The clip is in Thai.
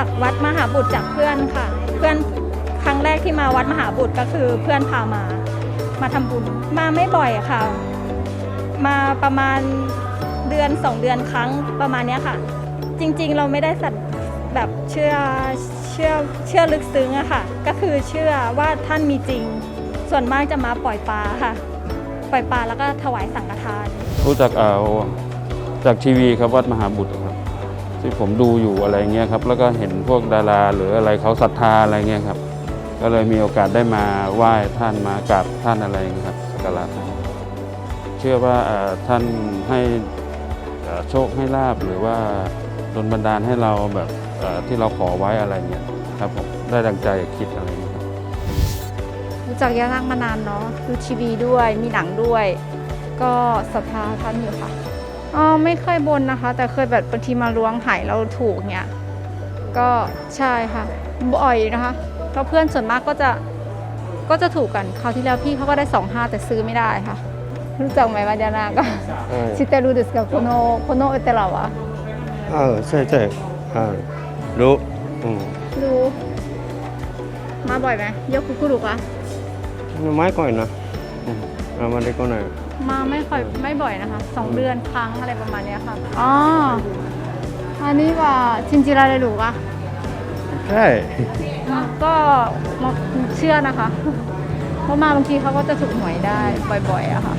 จักวัดมหาบุตรจากเพื่อนค่ะ เพื่อนครั้งแรกที่มาวัดมหาบุตรก็คือเพื่อนพามา มาทำบุญมาไม่บ่อยค่ะ มาประมาณเดือนสองเดือนครั้งประมาณนี้ค่ะ จริงๆเราไม่ได้สัตแบบเชื่อเชื่อเชื่อลึกซึ้งอะค่ะ ก็คือเชื่อว่าท่านมีจริง ส่วนมากจะมาปล่อยปลาค่ะ ปล่อยปลาแล้วก็ถวายสังฆทาน รู้จักเอาจากทีวีครับวัดมหาบุตรครับ ที่ผมดูอยู่อะไรเงี้ยครับแล้วก็เห็นพวกดาราหรืออะไรเขาศรัทธาอะไรเงี้ยครับ ก็เลยมีโอกาสได้มาไหว้ท่านมากราบท่านอะไรเงี้ยครับสักการะเชื่อว่าท่านให้โชคให้ลาบหรือว่าดลบันดาลให้เราแบบที่เราขอไว้อะไรเงี้ยครับผมได้ดังใจคิดอะไรเงี้ยครับรู้จักย่านาคมานานเนาะดูทีวีด้วยมีหนังด้วย ก็ศรัทธาท่านอยู่ค่ะ อ๋อไม่เคยบนนะคะ แต่เคยแบบบางทีมาล้วงหายเราถูกเนี่ยก็ใช่ค่ะบ่อยนะคะเพราะเพื่อนส่วนมากก็จะก็จะถูกกันคราวที่แล้วพี่เขาก็ได้สองห้าแต่ซื้อไม่ได้ค่ะ รู้จักไหมวาญานาก็เออชิเตรุดิสกับโคโนโคโนเอเตระวะเออใช่ใช่เออรู้อืมรู้ มาบ่อยไหมยกคุกุรุกอะไม้ก่อยนะอืมเอามาได้ก็หน่อย มาไม่ค่อยไม่บ่อยนะคะสองเดือนครั้งอะไรประมาณเนี้ยค่ะอ๋ออันนี้ว่าจินจิราเรลูกอะใช่ก็เชื่อนะคะเพราะมาบางทีเขาก็จะถูกหวยได้บ่อยๆอะค่ะ